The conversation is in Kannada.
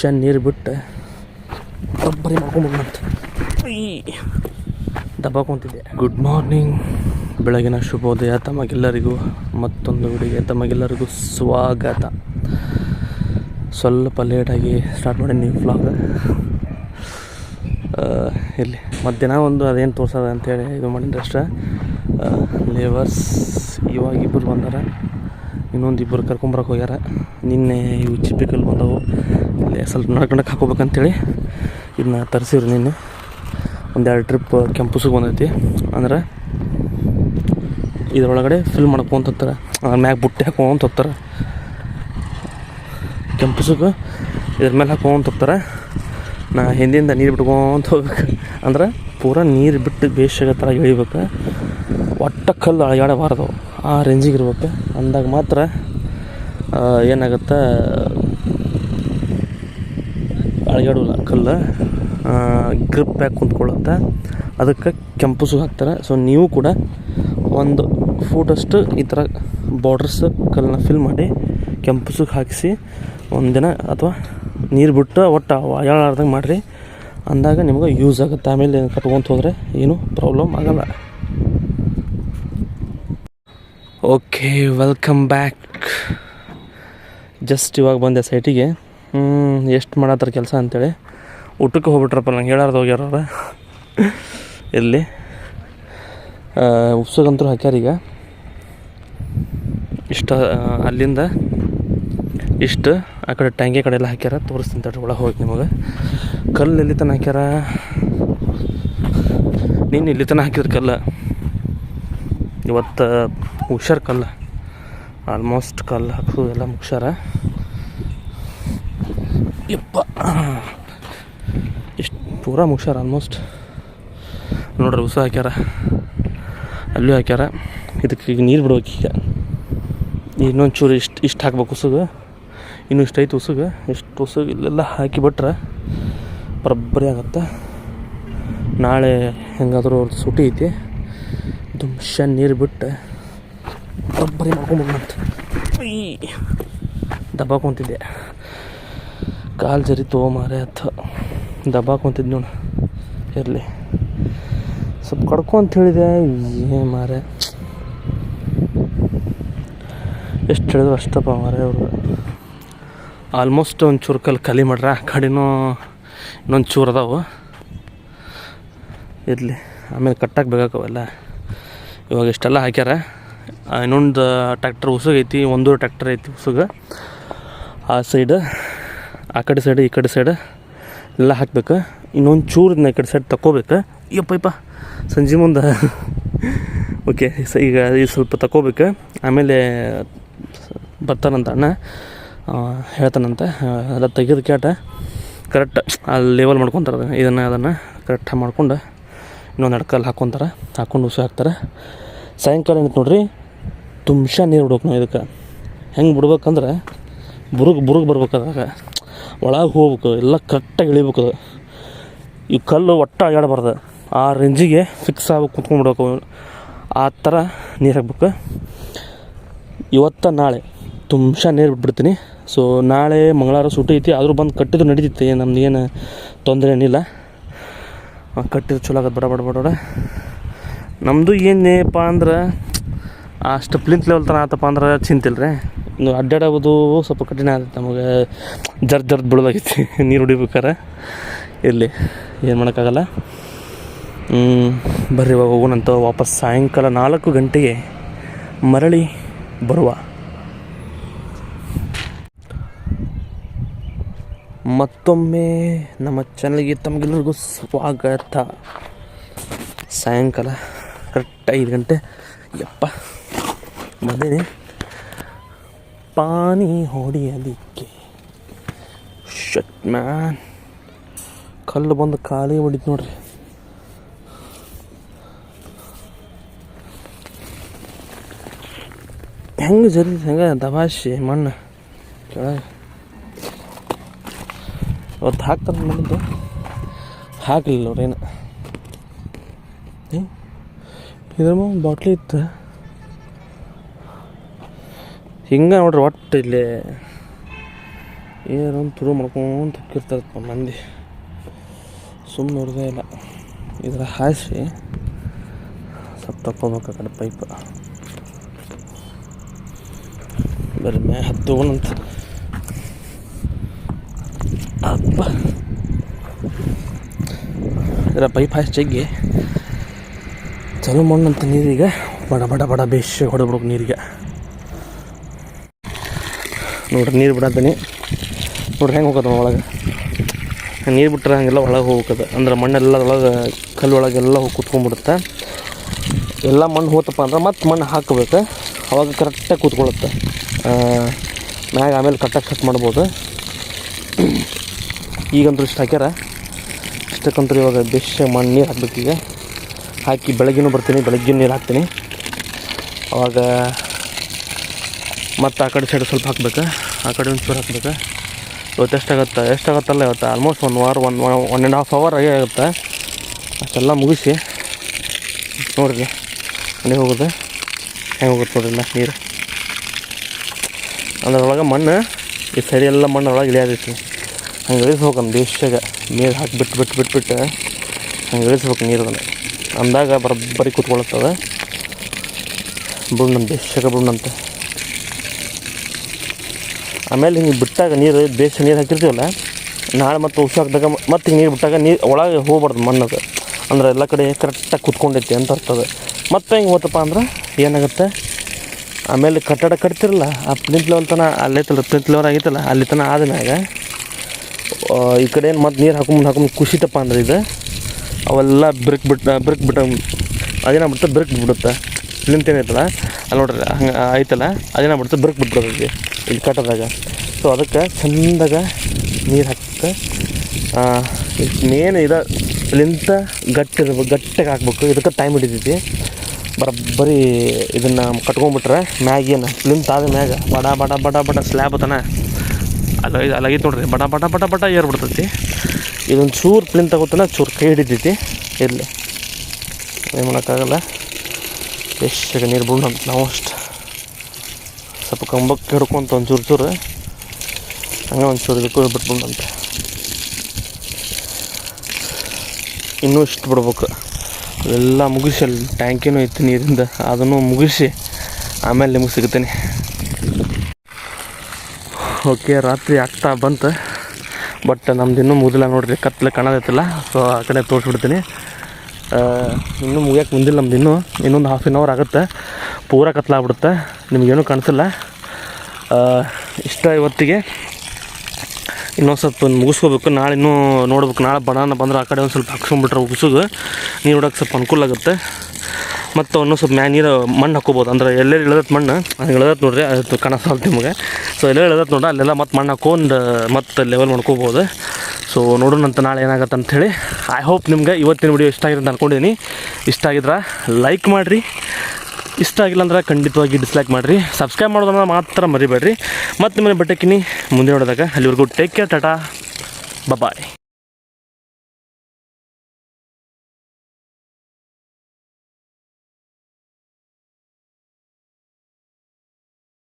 ದುಮ್ಶ ನೀರು ಬಿಟ್ಟು ಡಬ್ಬರಿ ಮಾಡ್ಕೊಂಬಂತ ದಬ್ಬಾಕೊಂತಿದ್ದೆ ಗುಡ್ ಮಾರ್ನಿಂಗ್ ಬೆಳಗಿನ ಶುಭೋದಯ ತಮಗೆಲ್ಲರಿಗೂ ಮತ್ತೊಂದು ವಿಡಿಯೋಗೆ ತಮಗೆಲ್ಲರಿಗೂ ಸ್ವಾಗತ. ಸ್ವಲ್ಪ ಲೇಟಾಗಿ ಸ್ಟಾರ್ಟ್ ಮಾಡಿ ನೀವು ವ್ಲಾಗ್ ಇಲ್ಲಿ ಮಧ್ಯಾಹ್ನ ಒಂದು ಅದೇನು ತೋರ್ಸೋದ ಅಂತೇಳಿ ಇದು ಮಾಡಿದ್ರೆ ಅಷ್ಟೇ. ಲೇಬರ್ಸ್ ಇವಾಗ ಇಬ್ಬರು ಬಂದಾರ. ಇನ್ನೊಂದು ಇಬ್ಬರು ಕರ್ಕೊಂಬರಕ್ಕೆ ಹೋಗ್ಯಾರ. ನಿನ್ನೆ ಇವು ಚಿಪ್ಪಿಕಲ್ ಬಂದವು. ಇಲ್ಲಿ ಸ್ವಲ್ಪ ನಡ್ಕೊಂಡಕ್ಕೆ ಹಾಕೋಬೇಕಂತೇಳಿ ಇದನ್ನ ತರಿಸಿರು ನೀನು ಒಂದೆರಡು ಟ್ರಿಪ್ ಕೆಂಪುಸಿಗೆ ಬಂದೈತಿ. ಅಂದ್ರೆ ಇದರೊಳಗಡೆ ಫಿಲ್ ಮಾಡ್ಕೊಂತ ಹೋಗ್ತಾರೆ ಅದ್ರ ಮ್ಯಾಗ ಬುಟ್ಟಿ ಹಾಕೊಂತ ಹೋಗ್ತಾರೆ ಕೆಂಪುಸುಗೆ ಇದ್ರ ಮೇಲೆ ಹಾಕೊಂತ ಹೋಗ್ತಾರೆ ನಾ ಹಿಂದಿಂದ ನೀರು ಬಿಟ್ಕೊಂತ ಹೋಗ್ಬೇಕು. ಅಂದ್ರೆ ಪೂರಾ ನೀರು ಬಿಟ್ಟು ಬೇಷಾಗ ಥರ ಎಳಿಬೇಕು. ಒಟ್ಟ ಕಲ್ಲು ಅಳಗಾಡಬಾರ್ದು. ಆ ರೇಂಜಿಗೆ ಇರ್ಬೇಕು. ಅಂದಾಗ ಮಾತ್ರ ಏನಾಗುತ್ತೆ? ಅಳಗಾಡಲ್ಲ ಕಲ್ಲು ಗ್ರಿಪ್ ಪ್ಯಾಕ್ ಕುಂತ್ಕೊಳ್ಳುತ್ತೆ. ಅದಕ್ಕೆ ಕೆಂಪು ಸು ಹಾಕ್ತಾರೆ. ಸೊ ನೀವು ಕೂಡ ಒಂದು ಫೋಟೋಷ್ಟು ಈ ಥರ ಬಾರ್ಡರ್ಸ್ ಕಲ್ಲನ್ನ ಫಿಲ್ ಮಾಡಿ ಕೆಂಪು ಕೆಂಪುಸುಗೆ ಹಾಕಿಸಿ ಒಂದಿನ ಅಥವಾ ನೀರು ಬಿಟ್ಟು ಒಟ್ಟು ಅಳಗಾಡ್ದಂಗೆ ಮಾಡಿರಿ. ಅಂದಾಗ ನಿಮ್ಗೆ ಯೂಸ್ ಆಗುತ್ತೆ. ಆಮೇಲೆ ಕಟ್ಕೊಂತ ಹೋದರೆ ಏನು ಪ್ರಾಬ್ಲಮ್ ಆಗಲ್ಲ. ಓಕೆ ವೆಲ್ಕಮ್ ಬ್ಯಾಕ್ ಜಸ್ಟ್ ಇವಾಗ ಬಂದೆ ಸೈಟಿಗೆ ಎಷ್ಟು ಮಾಡತ್ತಾರ ಕೆಲಸ ಅಂತೇಳಿ. ಊಟಕ್ಕೆ ಹೋಗ್ಬಿಟ್ರಪ್ಪ ನಂಗೆ ಹೇಳಾರ್ದು ಹೋಗ್ಯಾರ ಎಲ್ಲಿ ಹಾಕ್ಯಾರ ಈಗ. ಇಷ್ಟ ಅಲ್ಲಿಂದ ಇಷ್ಟು, ಆ ಕಡೆ ಟ್ಯಾಂಕಿ ಕಡೆ ಎಲ್ಲ ಹಾಕ್ಯಾರ. ತೋರಿಸ್ತೀನಿ ತಡ್ರಿ, ಒಳಗೆ ಹೋಗಿ ನಿಮಗೆ. ಕಲ್ಲು ಎಲ್ಲಿ ತನಕ ಹಾಕ್ಯಾರ? ನೀನು ಇಲ್ಲಿ ತನಕ ಹಾಕಿದ್ರು ಕಲ್ಲು. ಇವತ್ತು ಹುಷಾರ್ ಕಲ್ಲು. ಆಲ್ಮೋಸ್ಟ್ ಕಲ್ಲು ಹಾಕೋದು ಎಲ್ಲ ಯಪ್ಪ. ಎಷ್ಟು ಪೂರ ಮುಗ್ಸ್ಯಾರ ಆಲ್ಮೋಸ್ಟ್ ನೋಡ್ರಿ ಉಸ ಹಾಕ್ಯಾರ. ಅಲ್ಲೂ ಹಾಕ್ಯಾರ. ಇದಕ್ಕೆ ಈಗ ನೀರು ಬಿಡ್ಬೇಕು ಈಗ. ಇನ್ನೊಂದು ಚೂರು ಇಷ್ಟು ಇಷ್ಟು ಹಾಕ್ಬೇಕು ಉಸುಗು. ಇನ್ನೂ ಇಷ್ಟು ಐತೆ ಉಸುಗು. ಇಷ್ಟು ಉಸುಗು ಇಲ್ಲೆಲ್ಲ ಹಾಕಿಬಿಟ್ರೆ ಬರಬ್ಬರಿ ಆಗತ್ತೆ. ನಾಳೆ ಹೆಂಗಾದರೂ ಅವ್ರದ್ದು ಸುಟಿ ಐತಿ. ದುಮ್ಶ ನೀರು ಬಿಟ್ಟು ಬರಬ್ಬರಿ ಮಾಡ್ಕೊಂಬಂತ ದಬ್ಬಾಕೊಂತಿದ್ದೆ. ಕಾಲು ಜರಿತು ಮಾರೆ ಅತ್ತ. ದಬ್ಬಾಕೊಂತಿದ್ದು ನೋಡಿ. ಇರಲಿ. ಸ್ವಲ್ಪ ಕಡ್ಕೊ ಅಂತ ಹೇಳಿದೆ. ಏ ಮಾರೆ ಎಷ್ಟು ಹೇಳಿದ್ರು ಅಷ್ಟಪ್ಪ ಮಾರೆ ಅವರು. ಆಲ್ಮೋಸ್ಟ್ ಒಂದು ಚೂರು ಕಲ್ಲು ಖಾಲಿ ಮಾಡ್ರ. ಆ ಕಡೆನೂ ಇನ್ನೊಂದು ಚೂರು ಅದಾವು. ಇರಲಿ. ಆಮೇಲೆ ಕಟ್ಟಕ್ಕೆ ಬೇಕಾಕವೆಲ್ಲ ಇವಾಗ ಇಷ್ಟೆಲ್ಲ ಹಾಕ್ಯಾರ. ಇನ್ನೊಂದು ಟ್ಯಾಕ್ಟರ್ ಉಸುಗೈತಿ ಒಂದು ಟ್ಯಾಕ್ಟರ್ ಐತಿ ಉಸುಗ. ಆ ಸೈಡ್ ಆ ಕಡೆ ಸೈಡ್ ಈ ಕಡೆ ಸೈಡ್ ಎಲ್ಲ ಹಾಕ್ಬೇಕು. ಇನ್ನೊಂದು ಚೂರು ಇದನ್ನ ಈ ಕಡೆ ಸೈಡ್ ತಗೋಬೇಕು ಯಪ್ಪ ಯಪ್ಪ ಸಂಜೆ ಮುಂದೆ. ಓಕೆ ಈಗ ಈ ಸ್ವಲ್ಪ ತಗೋಬೇಕು ಆಮೇಲೆ ಬರ್ತಾನಂತ ಅಣ್ಣ. ಹೇಳ್ತಾನಂತೆ. ಎಲ್ಲ ತೆಗೆದು ಕೇಟ ಕರೆಕ್ಟ್ ಅಲ್ಲಿ ಲೇವಲ್ ಮಾಡ್ಕೊತಾರೆ ಇದನ್ನು ಅದನ್ನು ಕರೆಕ್ಟಾಗಿ ಮಾಡ್ಕೊಂಡು ಇನ್ನೊಂದು ಅಡ್ಕಲ್ಲಿ ಹಾಕ್ಕೊತಾರೆ ಹಾಕ್ಕೊಂಡು ಉಸು ಹಾಕ್ತಾರೆ. ಸಾಯಂಕಾಲ ಏನೈತೆ ನೋಡ್ರಿ? ತುಂಬ ನೀರು ಬಿಡ್ಬೇಕು ನಾವು ಇದಕ್ಕೆ. ಹೆಂಗೆ ಬಿಡ್ಬೇಕಂದ್ರೆ ಬುರುಗ್ ಬುರುಗ್ ಬರ್ಬೇಕು ಅದಾಗ ಒಳಗೆ ಹೋಗ್ಬೇಕು, ಎಲ್ಲ ಕರೆಕ್ಟಾಗಿ ಇಳಿಬೇಕು ಅದು. ಈ ಕಲ್ಲು ಒಟ್ಟು ಅಳ್ಳಾಡಬಾರ್ದು ಆ ರೇಂಜಿಗೆ ಫಿಕ್ಸ್ ಆಗ್ಬೇಕು, ಕುತ್ಕೊಂಡ್ಬಿಡ್ಬೇಕು ಆ ಥರ ನೀರು ಹಾಕ್ಬೇಕು. ಇವತ್ತ ನಾಳೆ ತುಂಬ ನೀರು ಬಿಟ್ಬಿಡ್ತೀನಿ. ಸೊ ನಾಳೆ ಮಂಗಳವಾರ ಸೂಟಿ ಐತಿ, ಆದರೂ ಬಂದು ಕಟ್ಟಿದ್ರು ನಡೀತೈತಿ, ನಮ್ದು ಏನು ತೊಂದರೆ ಏನಿಲ್ಲ. ಕಟ್ಟಿದ್ರು ಚಲೋ ಆಗತ್ತೆ ಬಡ ಬಡ ಬಡ ಬಡ. ನಮ್ಮದು ಏನೇಪ್ಪ ಅಂದ್ರೆ, ಅಷ್ಟು ಪ್ಲಿಂತ್ ಲೆವೆಲ್ ತನಕ ಆತಪ್ಪ ಅಂದ್ರೆ ಚಿಂತಿಲ್ಲ ರೀ ಅಡ್ಡಾಡೋದು ಸ್ವಲ್ಪ ಕಠಿಣ ಆಗುತ್ತೆ. ನಮಗೆ ಜರ್ ಜರ್ದ್ ಬಿಡೋದಾಗಿತ್ತು ನೀರು ಹೊಡಿಬೇಕಾರೆ ಇರಲಿ ಏನು ಮಾಡೋಕ್ಕಾಗಲ್ಲ. ಬರ್ರಿ ಇವಾಗ ಹೋಗೋಣಂತ ವಾಪಸ್ ಸಾಯಂಕಾಲ ನಾಲ್ಕು ಗಂಟೆಗೆ ಮರಳಿ ಬರುವ. ಮತ್ತೊಮ್ಮೆ ನಮ್ಮ ಚಾನಲ್ಗೆ ತಮಗೆಲ್ಲರಿಗೂ ಸ್ವಾಗತ. ಸಾಯಂಕಾಲ ಕರೆಕ್ಟ್ ಐದು ಗಂಟೆ. ಯಪ್ಪ, ಬಂದೇನೆ. ಪಾನಿ ಹೊಡಿಯಲಿಕ್ಕೆ. ಶಟ್ ಮ್ಯಾನ್ ಕಲ್ಲು ಬಂದು ಖಾಲಿ ಹೊಡಿತು ನೋಡ್ರಿ. ಹೆಂಗೆ ಜರಿ, ಹೆಂಗೆ ದಬಾಶಿ ಮಣ್ಣು. ಕೆಳಗೆ ಅವತ್ತು ಹಾಕ್ತಾರೆ ಮಾಡಿದ್ದು ಹಾಕಲಿಲ್ಲ ಅವ್ರೇನು ಇದ್ರ ಬಾಟ್ಲಿ ಇತ್ತು. ಹಿಂಗೆ ನೋಡ್ರಿ ಒಟ್ಟು ಇಲ್ಲಿ ಏನೊಂದು ತುರು ಮಾಡ್ಕೊಂತ ಹೋಗಿರ್ತಾರಪ್ಪ ಮಂದಿ. ಸುಮ್ಮನೆ ನೋಡಿದೆ ಇಲ್ಲ. ಇದರ ಹಾಯಿಸಿ ಸ್ವಲ್ಪ ತಕ್ಕೋಬೇಕು ಆ ಕಡೆ ಪೈಪ್. ಬರೀ ಮೇ ಅಂತ ಅಪ್ಪ. ಇದರ ಪೈಪ್ ಹಾಸಿ ಜಗ್ಗಿ. ಚಲೋ ಮಣ್ಣಂತ ನೀರೀಗ ಬಡ ಬಡ ಬಡ ಬೇಷ್ ಹೊಡೆಬಿಡ್ಬೇಕು ನೀರಿಗೆ. ನೋಡ್ರಿ, ನೀರು ಬಿಡತ್ತೀನಿ ನೋಡ್ರಿ, ಹೆಂಗೆ ಹೋಗೋದು ಒಳಗೆ? ನೀರು ಬಿಟ್ರೆ ಹಂಗೆಲ್ಲ ಒಳಗೆ ಹೋಗ್ಬೇಕದು. ಅಂದ್ರೆ ಮಣ್ಣೆಲ್ಲ ಒಳಗೆ, ಕಲ್ಲು ಒಳಗೆಲ್ಲ ಹೋಗಿ ಕೂತ್ಕೊಂಡ್ಬಿಡುತ್ತೆ. ಎಲ್ಲ ಮಣ್ಣು ಹೋತಪ್ಪ ಅಂದ್ರೆ ಮತ್ತೆ ಮಣ್ಣು ಹಾಕಬೇಕು. ಅವಾಗ ಕರೆಕ್ಟಾಗಿ ಕೂತ್ಕೊಳ್ಳುತ್ತೆ ಮ್ಯಾಗ ಆಮೇಲೆ ಕರೆಕ್ಟಾಗಿ ಕಟ್ ಮಾಡ್ಬೋದು. ಈಗಂತೂ ಇಷ್ಟು ಹಾಕ್ಯಾರ. ಇಷ್ಟಕ್ಕಂತೂ ಇವಾಗ ಬೆಶ್ ಮಣ್ಣು ನೀರು ಹಾಕ್ಬೇಕೀಗ ಹಾಕಿ ಬೆಳಗ್ಗೆನೂ ಬರ್ತೀನಿ ಬೆಳಗ್ಗೆ ನೀರು ಹಾಕ್ತೀನಿ. ಅವಾಗ ಮತ್ತು ಆ ಕಡೆ ಸೈಡ್ ಸ್ವಲ್ಪ ಹಾಕ್ಬೇಕು? ಆ ಕಡೆ ಒಂಚೂರು ಹಾಕ್ಬೇಕು? ಇವತ್ತು ಎಷ್ಟಾಗತ್ತೆ? ಎಷ್ಟಾಗತ್ತಲ್ಲ ಇವತ್ತು? ಆಲ್ಮೋಸ್ಟ್ ಒನ್ ವಾರ one one and half hour ಆಗೇ ಆಗುತ್ತೆ. ಅಷ್ಟೆಲ್ಲ ಮುಗಿಸಿ ನೋಡಿರಿ. ಮನೆಗೆ ಹೋಗೋದು? ಹೆಂಗೆ ಹೋಗುತ್ತೆ ನೋಡಿರಿ ನಾ ನೀರು. ಅದರೊಳಗೆ ಮಣ್ಣು, ಈ ಸೈಡ್ ಎಲ್ಲ ಮಣ್ಣು ಒಳಗೆ ಇಳಿಯೋದೈತಿ ಹಂಗೆ ನಮ್ಮ ದೇಶಾಗ ನೀರು ಹಾಕಿ ಬಿಟ್ಟು ಬಿಟ್ಟು ಬಿಟ್ಟು ಬಿಟ್ಟು ಹಂಗೆ ಇಳಿಸ್ಬೇಕು ನೀರದನ್ನು ಅಂದಾಗ ಬರೋಬ್ಬರಿ ಕೂತ್ಕೊಳತ್ತದ. ಬುಣ್ಣಂತ ದೇಶಾಗ ಬುಣ್ಣಂತ ಆಮೇಲೆ ಹಿಂಗೆ ಬಿಟ್ಟಾಗ ನೀರು ಬೇಸ ನೀರು ಹಾಕಿರ್ತೀವಲ್ಲ, ನಾಳೆ ಮತ್ತು ಉಸು ಹಾಕಿದಾಗ ಮತ್ತೆ ಹಿಂಗೆ ನೀರು ಬಿಟ್ಟಾಗ ನೀರು ಒಳಗೆ ಹೋಗ್ಬಾರ್ದು ಮಣ್ಣದು. ಅಂದ್ರೆ ಎಲ್ಲ ಕಡೆ ಕರೆಕ್ಟಾಗಿ ಕುತ್ಕೊಂಡೈತಿ ಅಂತ ಅರ್ಥದ ಮತ್ತೆ ಹಿಂಗೆ ಹೋತಪ್ಪ ಅಂದ್ರೆ ಏನಾಗುತ್ತೆ, ಆಮೇಲೆ ಕಟ್ಟಡ ಕಟ್ತಿರಲ್ಲ, ಆ ಪ್ಲಿಂತ್ ಲೆವೆಲ್ ತನ ಅಲ್ಲೈತಲ್ಲ ಪ್ಲಿಂತ್ ಲೆವೆಲ್ ಆಗೈತಲ್ಲ ಅಲ್ಲಿ ತನ ಆದ್ಮ್ಯಾಗ ಈ ಕಡೆ ಏನು ಮತ್ತು ನೀರು ಹಾಕೊಂಬಂದು ಹಾಕೊಂಬಂದು ಕುಸಿತಪ್ಪ ಅಂದ್ರೆ ಇದು, ಅವೆಲ್ಲ ಬ್ರಿಕ್ ಬಿಟ್ಟು ಬ್ರಿಕ್ ಬಿಟ್ಟು ಅದೇನಾಗ್ಬಿಡುತ್ತೆ? ಬ್ರಿಕ್ ಬಿಟ್ಬಿಡುತ್ತೆ ಪ್ಲಿಂತ್ ಏನೈತಲ್ಲ ಅಲ್ಲಿ ನೋಡ್ರಿ ಹಂಗೆ ಐತಲ್ಲ ಅದೇನಾಗ್ಬಿಡುತ್ತೆ ಬ್ರಕ್ ಬಿಟ್ಬಿಡ್ತೈತಿ ಇಲ್ಲಿ ಕಟ್ಟದಾಗ ಸೊ ಅದಕ್ಕೆ ಚಂದಾಗ ನೀರು ಹಾಕ್ಬೇಕು ಮೇನ್ ಇದು ಪ್ಲಿಂತ ಗಟ್ಟಿ ಗಟ್ಟಿಗೆ ಹಾಕ್ಬೇಕು. ಇದಕ್ಕೆ ಟೈಮ್ ಹಿಡಿತೈತಿ. ಬರಬ್ಬರಿ ಇದನ್ನು ಕಟ್ಕೊಂಡ್ಬಿಟ್ರೆ ಮ್ಯಾಗೇನು ಪ್ಲಿಂತ್ ಆದ ಮ್ಯಾಗ ಬಡ ಬಡ ಬಡ ಬಡ ಸ್ಲ್ಯಾಬ್ ತನ ಅಲ್ಲ ಅಲ್ಲಾಗೈತೆ ನೋಡ್ರಿ, ಬಡ ಬಡ ಬಡ ಬಡ ಏರ್ಬಿಡ್ತೈತಿ. ಇದೊಂದು ಚೂರು ಪ್ಲಿಂತ್ ಗೊತ್ತಾನ ಚೂರು ಕೈ ಹಿಡಿತೈತಿ. ಇರಲಿ. ಏನು ಮಾಡೋಕ್ಕಾಗಲ್ಲ. ಎಷ್ಟು ನೀರು ಬಿಡೋಣ ಅಂತ ನಾವು ಅಷ್ಟು ಸ್ವಲ್ಪ ಕಂಬಕ್ಕೆ ಹಿಡ್ಕೊಂತ ಒಂದು ಚೂರು ಚೂರು. ಹಂಗೆ ಒಂದು ಚೂರು ಬಿಟ್ಬಿಡಂತೆ ಇನ್ನೂ ಇಷ್ಟು ಬಿಡ್ಬೇಕು. ಎಲ್ಲ ಮುಗಿಸಿ ಅಲ್ಲಿ ಟ್ಯಾಂಕಿನೂ ಐತಿ ನೀರಿಂದ. ಅದನ್ನು ಮುಗಿಸಿ ಆಮೇಲೆ ನಿಮಗೆ ಸಿಗ್ತೀನಿ. ಓಕೆ, ರಾತ್ರಿ ಆಗ್ತಾ ಬಂತು. ಬಟ್ ನಮ್ದು ಇನ್ನೂ ಮುಗಿದಿಲ್ಲ ನೋಡ್ರಿ. ಕತ್ಲೆ ಕಾಣೋದೈತಿಲ್ಲ ಸೊ ಆ ಕಡೆ ತೋರಿಸ್ಬಿಡ್ತೀನಿ. ಇನ್ನೂ ಮುಗಿಯೋಕೆ ಮುಂದಿಲ್ಲ ನಮ್ದು. ಇನ್ನೂ ಇನ್ನೊಂದು ಹಾಫ್ ಆನ್ ಅವರ್ ಆಗುತ್ತೆ. ಪೂರ ಕತ್ಲಾಗ್ಬಿಡುತ್ತೆ ನಿಮಗೇನು ಕಾಣಿಸಿಲ್ಲ. ಇಷ್ಟ ಇವತ್ತಿಗೆ. ಇನ್ನೊಂದು ಸ್ವಲ್ಪ ಮುಗಿಸ್ಕೋಬೇಕು. ನಾಳೆ ಇನ್ನೂ ನೋಡ್ಬೇಕು. ನಾಳೆ ಬನಾನ ಬಂದ್ರೆ ಆ ಕಡೆ ಒಂದು ಸ್ವಲ್ಪ ಹಾಕ್ಸ್ಕೊಂಡ್ಬಿಟ್ರೆ ಉಗಿಸೋದು. ನೀರು ಹೊಡೋಕೆ ಸ್ವಲ್ಪ ಅನುಕೂಲ ಆಗುತ್ತೆ. ಮತ್ತು ಒಂದು ಸ್ವಲ್ಪ ಮ್ಯಾ, ನೀರು ಮಣ್ಣು ಹಾಕೋಬೋದು ಅಂದ್ರೆ ಎಲ್ಲೆಲ್ಲಿ ಇಳಿದ ಮಣ್ಣು? ಹಂಗೆ ಇಳ್ದೈತೆ ನೋಡ್ರಿ. ಅದು ಕಾಣಿಸ್ತಲ್ತು ನಿಮಗೆ. ಸೊ ಎಲ್ಲೇ ಇಳ್ದೈತೆ ನೋಡ್ರಿ? ಅಲ್ಲೆಲ್ಲ ಮತ್ತೆ ಮಣ್ಣು ಹಾಕೊಂಡು ಮತ್ತು ಲೆವೆಲ್ ಮಾಡ್ಕೋಬೋದು. ಸೊ ನೋಡೋಣಂತ ನಾಳೆ ಏನಾಗತ್ತೆ ಅಂಥೇಳಿ ಐ ಹೋಪ್ ನಿಮ್ಗೆ ಇವತ್ತಿನ ವಿಡಿಯೋ ಇಷ್ಟ ಆಗಿರೋದು ಅಂದ್ಕೊಂಡಿದ್ದೀನಿ ಇಷ್ಟ ಆಗಿದ್ರೆ ಲೈಕ್ ಮಾಡಿರಿ. ಇಷ್ಟ ಆಗಿಲ್ಲ ಅಂದ್ರೆ ಖಂಡಿತವಾಗಿ ಡಿಸ್ಲೈಕ್ ಮಾಡಿರಿ. ಸಬ್ಸ್ಕ್ರೈಬ್ ಮಾಡೋದನ್ನ ಮಾತ್ರ ಮರಿಬೇಡ್ರಿ. ಮತ್ತು ನಿಮ್ಮನ್ನು ಬೆಟ್ಟಕ್ಕಿನಿ ಮುಂದೆ ನೋಡಿದಾಗ. ಅಲ್ಲಿವರೆಗೂ ಟೇಕ್ ಕೇರ್ ಟಾಟಾ ಬಾಯ್